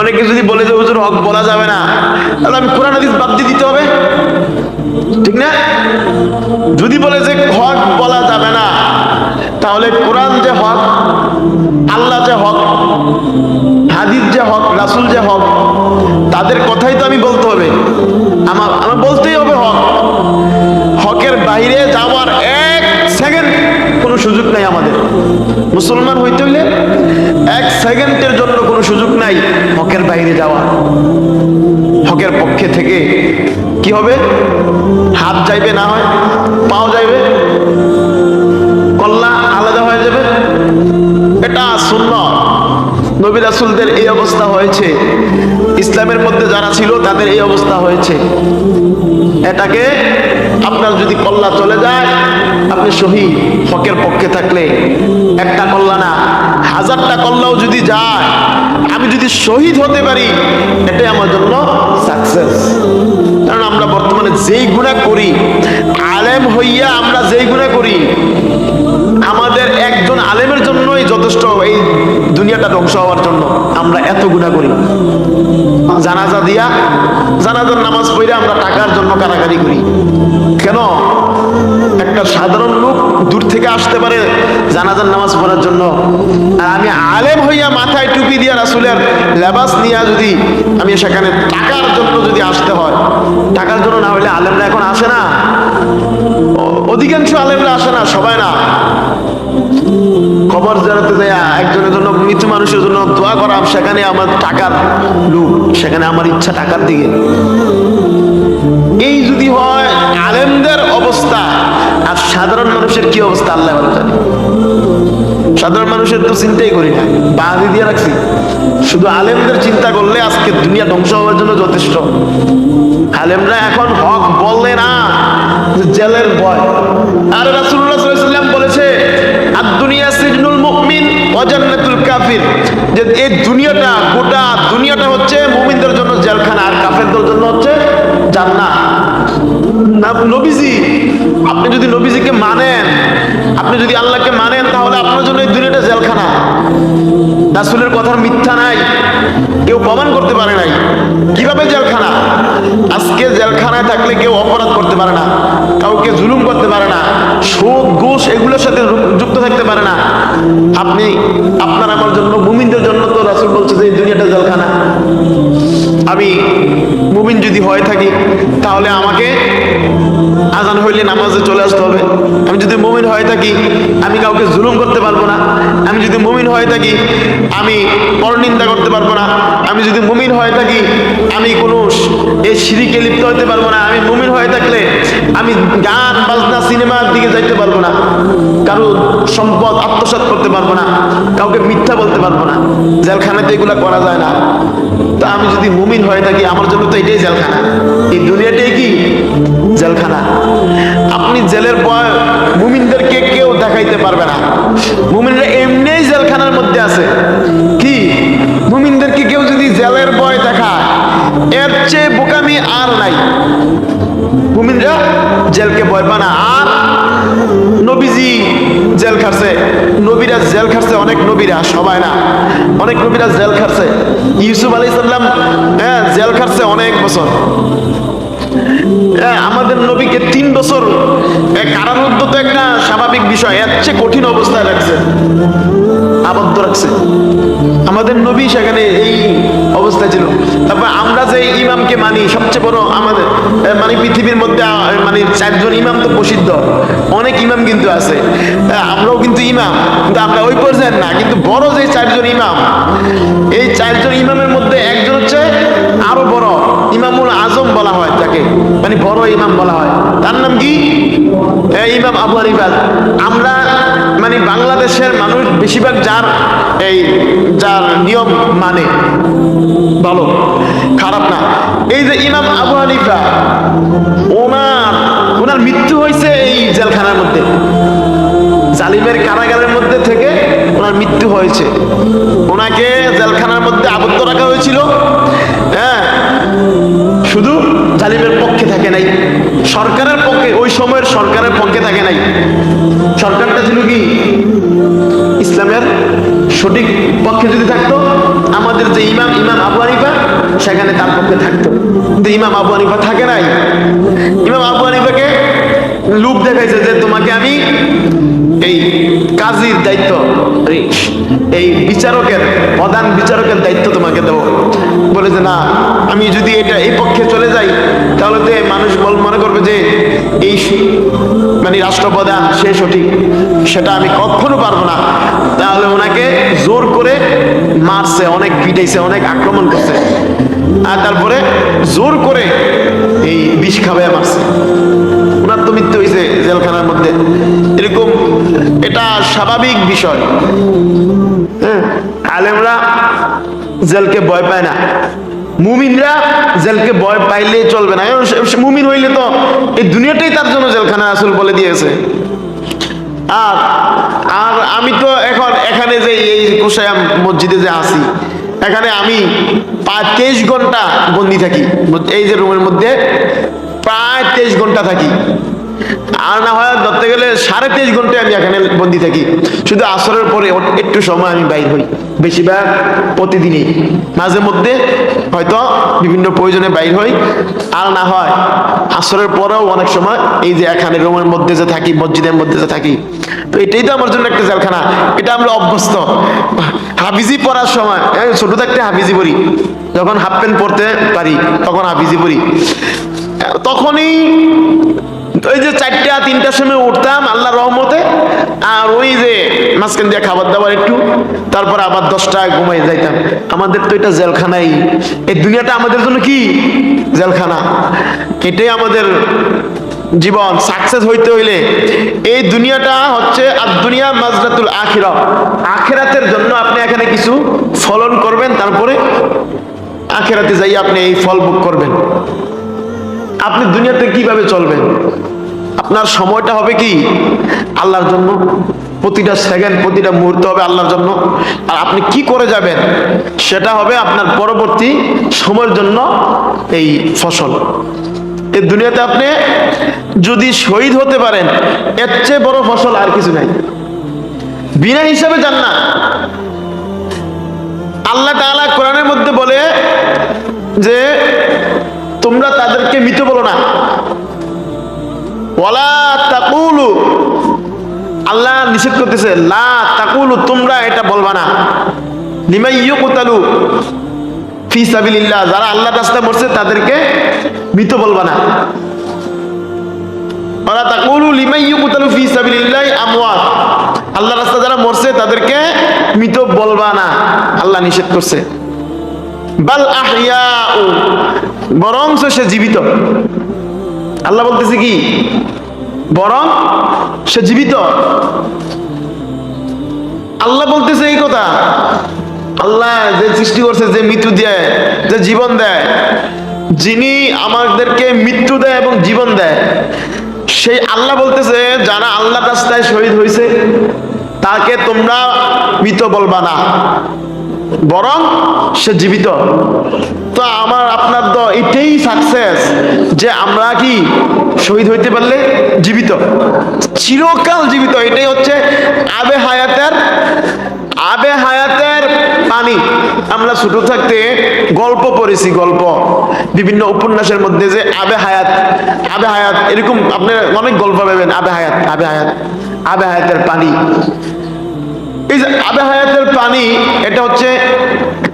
অনেকে যদি বলে যে, হুজুর হক বলা যাবে না, তাহলে আমি কোরআন হাদিস বাদ দিয়ে দিতে হবে। ঠিক না? যদি বলে যে, হক বলা যাবে না, তাহলে কোরআন যে হক, আল্লাহ যে হক, হাদিস যে হক, রাসুল যে হক, তাদের কথাই তো আমি বলতে হবে। আমার আমার বলতেই হবে হক। হকের বাইরে যাওয়ার এক সেকেন্ড কোনো সুযোগ নাই আমাদের। মুসলমান হইতে হইলে এক সেকেন্ডের জন্য কোনো সুযোগ নাই। হকের বাইরে যাওয়া। হকের পক্ষে থেকে কি হবে? হাত যাইবে না হয়? পাও যাইবে কল্লা আলাদা হয়ে যাবে? এটা শূন্য নবী রাসুলদের এই অবস্থা হয়েছে। ইসলামের মধ্যে যারা ছিল, তাদের এই অবস্থা হয়েছে। এটাকে আপনার যদি কল্লা চলে যায়, আপনি সহি হকের পক্ষে থাকলে একটা কল্লা না। হাজারটা কল্লাও যদি যায়, আমি যদি শহীদ হতে পারি, এটাই আমার জন্য সাকসেস কারণ আমরা বর্তমানে যেই গুণা করি, আলেম হইয়া আমরা যেই গুণা করি, আমাদের একজন আলেমের জন্যই যথেষ্ট এই দুনিয়াটা ধ্বংস হওয়ার জন্য আমরা এত গুণা করি। জানাজা দিয়া, জানাজার নামাজ পড়ে আমরা টাকার জন্য কারাকারি করি। কেন? একটা সাধারণ লোক দূর থেকে আসতে পারে জানাজার নামাজ পড়ার জন্য। আর আমি আলেম হইয়া মাথায় টুপি দিয়া রাসুলের লেবাস নিয়ে যদি আমি সেখানে টাকার জন্য যদি আসতে হয়, টাকার জন্য না হলে আলেমরা এখন আসে না। অধিকাংশ আলেমরা আসে না, সবাই না। খবর জানাতে যায় একজনের জন্য মৃত্যু মানুষের জন্য দোয়া করা, সেখানে আমার টাকার লোক সেখানে আমার ইচ্ছা টাকার দিকে। এই যদি হয় আলেমদের অবস্থা আর সাধারণ মানুষের কি অবস্থা, আল্লাহ জানে। সাধারণ মানুষের তো চিন্তাই করি না বাদি দিয়ে রাখছি। শুধু আলেমদের চিন্তা করলে আজকে দুনিয়া ধ্বংস হওয়ার জন্য যথেষ্ট। আলেমরা এখন হক বললে না জেলের ভয়। আর সাল্লাল্লাহু বলেছে আর দুনিয়া সিজনুল মুমিন ওয়া জান্নাতুল কাফির। যে এই দুনিয়াটা, গোটা দুনিয়াটা হচ্ছে মুমিনদের জন্য জেলখানা আর কাফেরদের জন্য হচ্ছে জান্নাত। না, নবীজি, আপনি যদি নবীজিকে মানেন, আপনি যদি আল্লাহকে মানেন, তাহলে আপনার জন্য এই দুনিয়াটা জেলখানা। রাসূলের কথার মিথ্যা নাই, কেউ প্রমাণ করতে পারে নাই। কীভাবে জেলখানা? আজকে জেলখানায় থাকলে কেউ অপরাধ করতে পারে না, কাউকে জুলুম করতে পারে না, সুদ, ঘুষ, এগুলোর সাথে যুক্ত থাকতে পারে না। আপনি, আপনার আমার জন্য, মুমিনদের জন্য তো রাসূল বলছে যে এই দুনিয়াটা জেলখানা। আমি যদি হয়ে থাকি, তাহলে আমাকে আজান হইলে নামাজে চলে আসতে হবে। আমি যদি মুমিন হয়ে থাকি, আমি কাউকে জুলুম করতে পারব না। আমি যদি মুমিন হয়ে থাকি, আমি পরনিন্দা করতে পারব না। আমি যদি মুমিন হয়ে থাকি, আমি কোনো এই সিঁড়িকে লিপ্ত হতে পারব না। আমি মুমিন হয়ে থাকলে আমি গান, বাজনা, সিনেমার দিকে যাইতে পারব না। কারও সম্পদ আত্মসাৎ করতে পারব না। কাউকে মিথ্যা বলতে পারব না। জেলখানাতে এগুলা করা যায় না। তা আমি যদি মুমিন হয়ে থাকি, আমার জন্য তো এটাই জেলখানা। এই দুনিয়াটাই কি? জেলখানা। আপনি জেলের ভয় মুমিনদেরকে কেউ দেখাইতে পারবে না। মুমিনরা এমনিই জেলখানার মধ্যে আছে। কি? মুমিনদেরকে কেউ যদি জেলের ভয় দেখায়, এর চেয়ে বোকামি আর নাই। মুমিনরা জেলকে ভয় পায় না। আর নবীজি জেল খাটছে। নবীরা জেল খাটছে, অনেক নবীরা, সবাই না। অনেক নবীরা জেল খাটছে। ইউসুফ আলী সাল্লাম হ্যাঁ জেল খাটছে অনেক বছর। হ্যাঁ, আমাদের নবীকে তিন বছর কারারুদ্ধ তো একটা স্বাভাবিক বিষয় এর চেয়ে কঠিন অবস্থায় রাখছে আবদ্ধ রাখছে। আমাদের নবী সেখানে এই অবস্থা ছিল। তারপর আমরা যে ইমামকে মানি সবচেয়ে বড় আমাদের মানে পৃথিবীর মধ্যে মানে চারজন ইমাম তো প্রসিদ্ধ অনেক ইমাম কিন্তু আছে। আমরাও কিন্তু ইমাম কিন্তু আমরা ওই পর্যায়ের না কিন্তু বড় যে চারজন ইমাম বেশিরভাগ যার এই, যার নিয়ম মানে ভালো, খারাপ না। এই যে ইমাম আবু হানিফা, ওনার ওনার মৃত্যু হয়েছে এই জেলখানার মধ্যে। জালিমের কারাগারের মধ্যে থেকে ওনার মৃত্যু হয়েছে। ওনাকে জেলখানার মধ্যে আবদ্ধ রাখা হয়েছিল। সেখানে তার পক্ষে থাকতো। কিন্তু ইমাম আবু হানিফা থাকে নাই। ইমাম আবু হানিফাকে লুপ দেখাইছে যে তোমাকে আমি এই কাজীর দায়িত্ব এই- বিচারকের, প্রধান বিচারকের দায়িত্ব তোমাকে দেবো। বলে যে, না, আমি যদি এটা এই পক্ষে চলে যাই, তাহলে তো মানুষ বল, মনে করবে যে, এই মানে রাষ্ট্রপ্রধান, সে সঠিক। সেটা আমি কখনো পারব না। তাহলে ওনাকে জোর করে মারছে, অনেক পিটাইছে, অনেক আক্রমণ করছে। আর তারপরে জোর করে এই বিষ খাবে মারছে। ওনার তো মৃত্যু হয়েছে জেলখানার মধ্যে। এরকম, এটা স্বাভাবিক বিষয়। জেলকে ভয় পায় না। মুমিনরা জেলকে ভয় পাইলে চলবে না। মুমিন হইলে তো এই দুনিয়াটাই তার জন্য জেলখানা আসল বলে দিয়েছে। আর আর আমি তো এখন এখানে যে এই কোষায়াম মসজিদে যে আছি এখানে আমি তেইশ ঘণ্টা বন্দি থাকি। এই যে রুমের মধ্যে প্রায় তেইশ ঘণ্টা থাকি। আর না হয় ধরতে গেলে সাড়ে তেইশ ঘন্টায় আমি এখানে বন্দি থাকি। শুধু আসরের পরে একটু সময় আমি বাইর হই। বেশিরভাগ প্রতিদিনই। মাঝে মধ্যে হয়তো বিভিন্ন প্রয়োজনে বাইর হই। আর না হয় আসরের পরেও অনেক সময় এই যে এখানে রুমের মধ্যে যে থাকি, মসজিদের মধ্যে যে থাকি। তো এটাই তো আমার জন্য একটা জেলখানা। এটা আমরা অভ্যস্ত। হাফিজি পড়ার সময় ছোট থাকতে হাফিজি পড়ি। যখন হাফ প্যান্ট পরতে পারি, তখন হাফিজি পড়ি। তখনই ওই যে চারটা তিনটার সময় উঠতাম আল্লাহ রহমতে, আর ওই যে মাঝখান দিয়ে খাবার দাবার একটু, তারপর আবার দশটায় ঘুমাই যাইতাম। আমাদের তো এটা জেলখানাই। এই দুনিয়াটা আমাদের জন্য কি? জেলখানা। এটাই আমাদের জীবন। সাকসেস হইতে হইলে এই দুনিয়াটা হচ্ছে আর দুনিয়া মাজরাতুল আখিরা। আখেরাতের জন্য আপনি এখানে কিছু ফলন করবেন, তারপরে আখেরাতে যাই আপনি এই ফল ভোগ করবেন। আপনি দুনিয়াতে কীভাবে চলবেন? আপনার সময়টা হবে কি? আল্লাহর জন্য প্রতিটা সেকেন্ড প্রতিটা মুহূর্ত হবে আল্লাহর জন্য। আর আপনি কি করে যাবেন? সেটা হবে আপনার পরবর্তী সময়ের জন্য এই ফসল। এই দুনিয়াতে আপনি যদি শহীদ হতে পারেন, এর চেয়ে বড় ফসল আর কিছু নাই। বিনা হিসাবে যান না আল্লাহ তাআলা কোরআনের মধ্যে বলে যে, তোমরা তাদেরকে মৃত বলো না। আল্লাহ নিষেধ করতেছে, লা তাকুলু, তোমরা এটা বলবা না। লিমাই ইউকুতালু ফি সাবিলিল্লাহ, যারা আল্লাহ রাস্তায় মরছে, তাদেরকে মৃত বলবা না। রাস্তা যারা মরছে, তাদেরকে মৃত আল্লাহ নিষেধ করছে। সে জীবিত। আল্লাহ বলতেছে কি? বরং সে জীবিত। আল্লাহ বলতেছে এই কথা। আল্লাহ যে সৃষ্টি করছে, যে মৃত্যু দেয়, যে জীবন দেয়, যিনি আমাদেরকে মৃত্যু দেয় এবং জীবন দেয়, সেই আল্লাহ বলতেছে, যারা আল্লাহ রাস্তায় শহীদ হয়েছে তাকে তোমরা মৃত বলবা না। বরং সে জীবিত। তো আমার, আপনার তো এটাই সাকসেস যে আমরা কি শহীদ হইতে পারলে জীবিত? চিরকাল জীবিত। এটাই হচ্ছে আবে হায়াতের আবে হায়াতের পানি। আমরা ছোট থাকতে গল্প পড়েছি, গল্প। বিভিন্ন উপন্যাসের মধ্যে যে আবে হায়াত আবে হায়াত, এরকম আপনি অনেক গল্প পাবেন, আবে হায়াত আবে হায়াত, আবে হায়াতের পানি। এই যে আবে হায়াতের পানি এটা হচ্ছে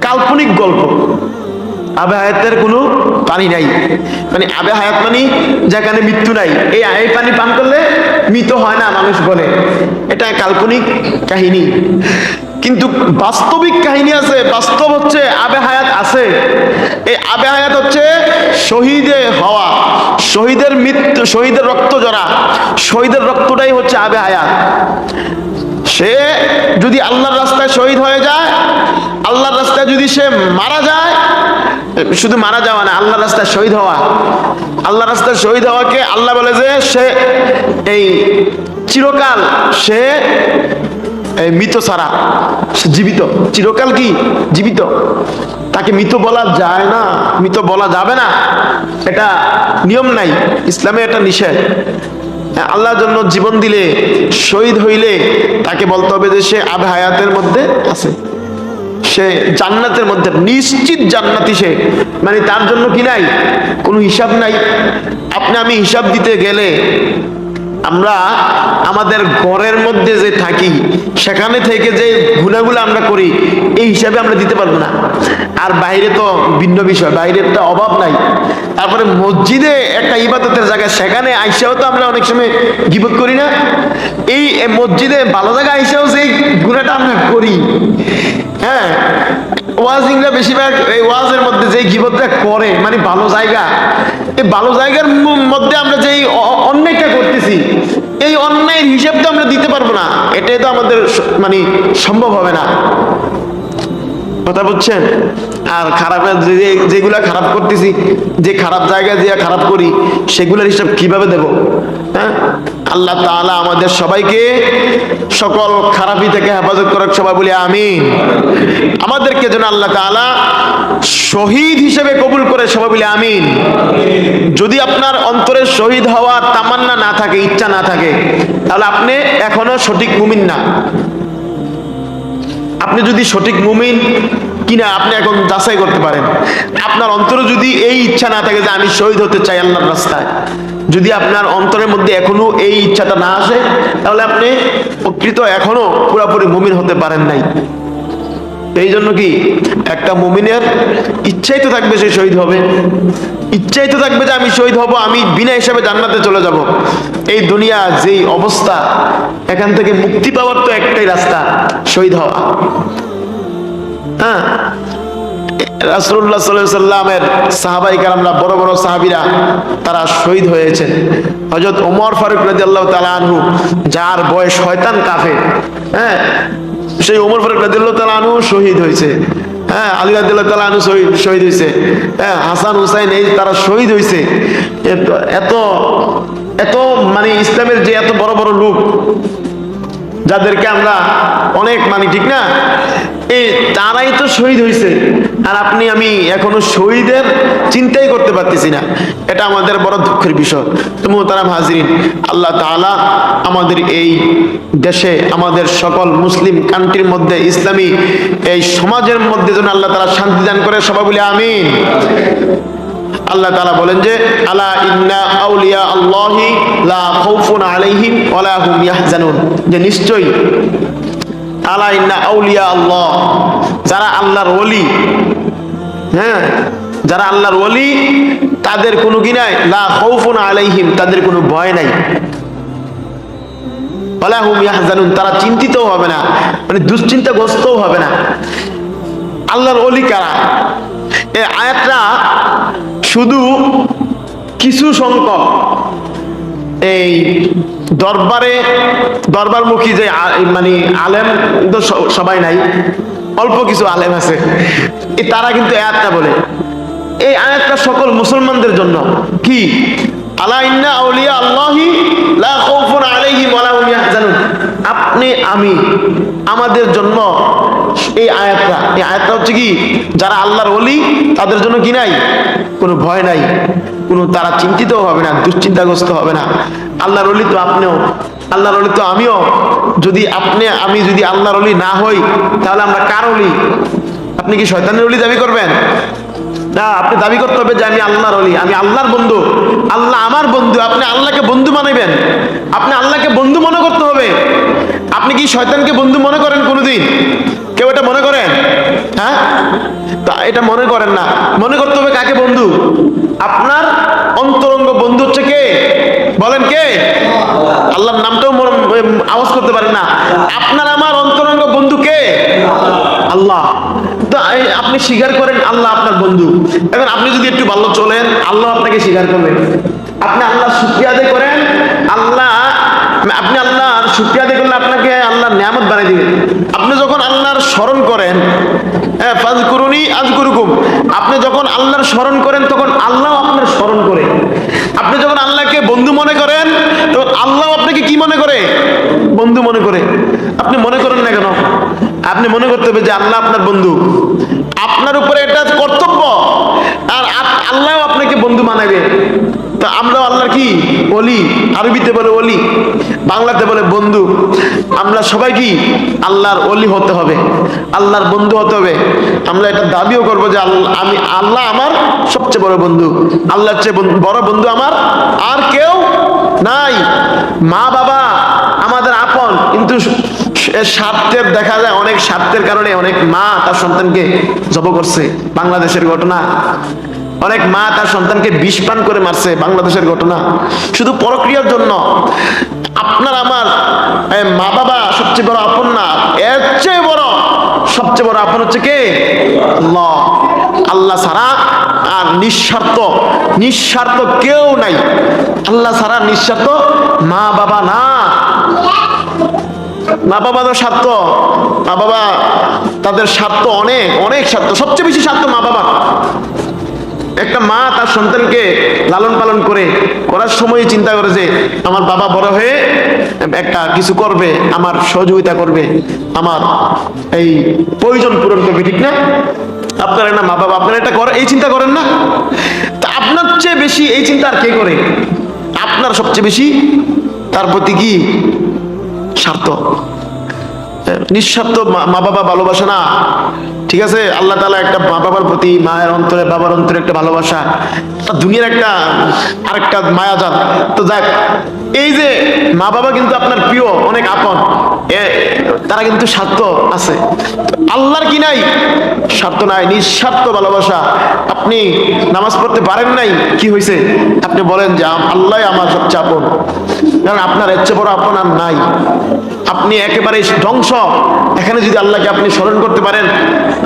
কাল্পনিক গল্প। আবে হায়াতের কোনো পানি নাই। মানে আবে হায়াত মানে যেখানে মৃত্যু নাই। এই এই পানি পান করলে মৃত হয় না, মানুষ বলে। এটা কাল্পনিক কাহিনী। কিন্তু বাস্তবিক কাহিনী আছে, বাস্তব হচ্ছে আবে হায়াত আছে। এই আবে হায়াত হচ্ছে শহীদে হওয়া, শহীদের মৃত্যু, শহীদের রক্ত জরা। শহীদের রক্তটাই হচ্ছে আবে হায়াত। সে যদি আল্লাহর রাস্তায় শহীদ হয়ে যায়, আল্লাহর রাস্তায় যদি সে মারা যায়, শুধু মারা যাওয়া না, আল্লাহর রাস্তায় শহীদ হওয়া। আল্লাহ রাস্তায় শহীদ হওয়াকে আল্লাহ বলে যে সে এই চিরকাল সে এই মৃত ছাড়া, সে জীবিত। চিরকাল কি? জীবিত। তাকে মৃত বলা যায় না, মৃত বলা যাবে না। এটা নিয়ম নাই, ইসলামে এটা নিষেধ। আল্লাহর জন্য জীবন দিলে, শহীদ হইলে তাকে বলতে হবে যে সে আবে হায়াতের মধ্যে আছে। সে জান্নাতের মধ্যে, নিশ্চিত জান্নাতি সে। মানে তার জন্য কি নাই? কোনো হিসাব নাই। আপনি আমি হিসাব দিতে গেলে আমরা আমাদের ঘরের মধ্যে যে থাকি, সেখানে থেকে যে গুণাগুলো আমরা করি, এই হিসাবে আমরা দিতে পারব না। আর বাইরে তো ভিন্ন বিষয় বাইরে একটা অভাব নাই। তারপরে মসজিদে একটা ইবাদতের জায়গা সেখানে আইসাও তো আমরা অনেক সময় গিবত করি না। এই মসজিদে ভালো জায়গা আইসাও যে গুণাটা আমরা করি। হ্যাঁ ওয়াজিংরা বেশিরভাগ এই ওয়াজের মধ্যে যে গিবতটা করে মানে ভালো জায়গা, এই ভালো জায়গার মধ্যে আমরা যেই অন্যায়টা করতেছি, এই অন্যায়ের হিসাব তো আমরা দিতে পারব না। এটাই তো আমাদের মানে সম্ভব হবে না। কথা বুঝছেন? আর খারাপের যে- যেগুলা খারাপ করতেছি, যে খারাপ জায়গায় যে খারাপ করি, সেগুলোর হিসাব কীভাবে দেব? হ্যাঁ? আল্লাহ তাআলা আমাদের সবাইকে সকল খারাপি থেকে হেফাজত করার সবাই বলি আমিন। আমাদেরকে যেন আল্লাহ তাআলা শহীদ হিসেবে কবুল করে, সবাই বলি আমিন। যদি আপনার অন্তরে শহীদ হওয়ার তামান্না না থাকে, ইচ্ছা না থাকে, তাহলে আপনি এখনও সঠিক মুমিন না। আপনি যদি সঠিক মুমিন কিনা, আপনি এখন যাচাই করতে পারেন। আপনার অন্তরে যদি এই ইচ্ছা না থাকে যে আমি শহীদ হতে চাই আল্লাহর রাস্তায় যদি আপনার অন্তরের মধ্যে এখনও এই ইচ্ছাটা না আসে, তাহলে আপনি প্রকৃত এখনও পুরোপুরি মুমিন হতে পারেন নাই। এই জন্য কি একটা মুমিনের ইচ্ছাই তো থাকবে সে শহীদ হবে। ইচ্ছাই তো থাকবে যে আমি শহীদ হব, আমি বিনা হিসাবে জান্নাতে চলে যাব। এই দুনিয়া যেই অবস্থা, এখান থেকে মুক্তি পাওয়ার তো একটাই রাস্তা, শহীদ হওয়া। হ্যাঁ? রাসুল্লাহ সাল্লামের সাহাবাই কারামরা, বড় বড় সাহাবিরা তারা শহীদ হয়েছেন। হজরত ওমর ফারুক রাজি আল্লাহ আনহু, যার বয়স শয়তান কাফে হ্যাঁ? সেই ওমর ফারুক রাজি আল্লাহ শহীদ হয়েছে। হ্যাঁ আলী রাজি আল্লাহ আনহু শহীদ শহীদ হয়েছে। হ্যাঁ হাসান হুসাইন এই তারা শহীদ হয়েছে। এত এত মানে ইসলামের যে এত বড় বড় লোক, যাদেরকে আমরা অনেক মানি ঠিক না? এই তারাই তো শহীদ হয়েছে। আর আপনি, আমি এখনও শহীদের চিন্তাই করতে পারতেছি না। এটা আমাদের বড় দুঃখের বিষয়। তো মোহতারাম হাজরিন, আল্লাহ তাআলা আমাদের এই দেশে, আমাদের সকল মুসলিম কান্ট্রির মধ্যে, ইসলামী এই সমাজের মধ্যে যেন আল্লাহ তালা শান্তি দান করে, সবাই বলে আমিন। আল্লাহ তালা বলেন যে, আলা ইন্না আউলিয়া আল্লাহি যে নিশ্চয়ই, আলা ইন্না আউলিয়া আল্লাহ, যারা আল্লাহর ওলি হ্যাঁ যারা আল্লাহর ওলি, তাদের কোনো কি নাই? আলাইহিম, তাদের কোনো ভয় নাই। তারা চিন্তিতও হবে না মানে দুশ্চিন্তাগ্রস্তও হবে না। আল্লাহর অলি কারা? এই আয়াতটা শুধু কিছু সংখ্যক, এই দরবারে, দরবারমুখী যে মানে আলেম তো সবাই নাই অল্প কিছু আলেম আছে। তারা কিন্তু আয়াতটা বলে। এই আয়াতটা সকল মুসলমানদের জন্য। কি? আলা ইন্না আউলিয়া আল্লাহি লা খাউফুন আলাইহিম ওয়া লা ইয়াহজানুন। আপনি, আমি, আমাদের জন্য এই আয়াতটা। এই আয়াতটা হচ্ছে কি? যারা আল্লাহর ওলি, তাদের জন্য কি নাই? কোনো ভয় নাই। কোনো তারা চিন্তিত হবে না, দুশ্চিন্তাগ্রস্ত হবে না। আল্লাহর অলি তো আপনিও। আল্লাহর অলি তো আমিও। যদি আপনি, আমি যদি আল্লাহর অলি না হই, তাহলে আমরা কার অলি? আপনি কি শয়তানের অলি দাবি করবেন? না, আপনি দাবি করতে হবে যে আমি আল্লাহর অলি, আমি আল্লাহর বন্ধু। আল্লাহ আমার বন্ধু, আপনি আল্লাহকে বন্ধু মানাবেন আপনি আল্লাহকে বন্ধু মনে করতে হবে। আপনি কি শয়তানকে বন্ধু মনে করেন কোনোদিন? কেউ এটা মনে করেন? হ্যাঁ? তা এটা মনে করেন না। মনে করতে হবে কাকে বন্ধু? আপনার অন্তরঙ্গ বন্ধু হচ্ছে কে? বলেন কে? আল্লাহর নামটাও আওয়াজ করতে পারেন না। আপনার আমার অন্তরঙ্গ বন্ধু কে? আল্লাহ। আপনি স্বীকার করেন আল্লাহ আপনার বন্ধু। এখন আপনি যদি একটু ভালো চলেন, আল্লাহ আপনাকে স্বীকার করবেন আপনি আল্লাহ শুক্রিয়া করেন, আল্লাহ, আপনি আল্লাহ শুক্রিয়া করলে আপনাকে আল্লাহর নিয়ামত বানিয়ে দিবেন। আপনি যখন আল্লাহর স্মরণ করেন হ্যাঁ ফাজ করুনি আজ করুকুম আপনি যখন আল্লাহর স্মরণ করেন, তখন আল্লাহ আপনার স্মরণ করে। আপনি যখন আল্লাহকে বন্ধু মনে করেন, তখন আল্লাহ আপনাকে কি মনে করে? বন্ধু মনে করে। আপনি মনে করেন না কেন? আপনি মনে করতে হবে যে আল্লাহ আপনার বন্ধু। আপনার উপরে এটা কর্তব্য। আর আল্লাহ আপনাকে বন্ধু মানাবে। তো আমরাও আল্লাহ কি? অলি আরবিতে বলে অলি বাংলাতে বলে, বন্ধু, আমরা সবাই কি আল্লাহর অলি হতে হবে? আল্লাহর বন্ধু হতে হবে? আমরা এটা দাবিও করব যে আমি, আল্লাহ আমার সবচেয়ে বড় বন্ধু। আল্লাহর চেয়ে বড় বন্ধু আমার আর কেউ নাই। মা বাবা আমাদের আপন। কিন্তু স্বার্থের দেখা যায়, অনেক স্বার্থের কারণে অনেক মা তার সন্তানকে জব করছে। বাংলাদেশের ঘটনা, অনেক মা তার সন্তানকে বিষ পান করে মারছে। বাংলাদেশের ঘটনা, শুধু পরক্রিয়ার জন্য। আপনার আমার মা বাবা সবচেয়ে বড় আপন না, এর চেয়ে বড়, সবচেয়ে বড় আপন হচ্ছে কে? আল্লাহ। আল্লাহ ছাড়া আর নিঃস্বার্থ নিঃস্বার্থ কেউ নাই। আল্লাহ ছাড়া নিঃস্বার্থ মা বাবা না। মা বাবা তো স্বার্থ, মা বাবা তাদের স্বার্থ অনেক অনেক স্বার্থ, সবচেয়ে বেশি স্বার্থ মা বাবা একটা মা তার সন্তানকে লালন পালন করে, করার সময় চিন্তা করে যে, আমার বাবা বড় হয়ে একটা কিছু করবে, আমার সহযোগিতা করবে, আমার এই প্রয়োজন পূরণ করবে, ঠিক না? আপনারা না মা বাবা, আপনারা এটা করে, এই চিন্তা করেন না। তা আপনার চেয়ে বেশি এই চিন্তা আর কে করে? আপনার সবচেয়ে বেশি তার প্রতি কি স্বার্থ? নিঃস্বার্থ মা মা বাবা ভালোবাসা না। ঠিক আছে? আল্লাহ তালা একটা মা বাবার প্রতি, মায়ের অন্তরে, বাবার অন্তরে একটা ভালোবাসা দুনিয়ার একটা, আরেকটা মায়াজাত তো যাক, এই যে মা বাবা কিন্তু আপনার প্রিয়, অনেক আপন। তারা কিন্তু স্বার্থ আছে। আল্লাহর কি নাই? স্বার্থ নাই, নিঃস্বার্থ ভালোবাসা। আপনি নামাজ পড়তে পারেন নাই, কি হয়েছে আপনি বলেন যে আল্লাহ আমার সবচেয়ে আপন। কারণ আপনার চেয়ে বড় আপন আর নাই। আপনি একেবারে ধ্বংস। এখানে যদি আল্লাহকে আপনি স্মরণ করতে পারেন,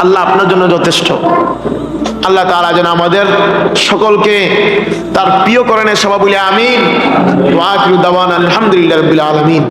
আল্লাহ আপনার জন্য যথেষ্ট। আল্লাহ তাআলা যেন আমাদের সকলকে তার প্রিয় করেনের সভা বলে আমিন। ওয়া আলহামদুলিল্লাহ আলামিন।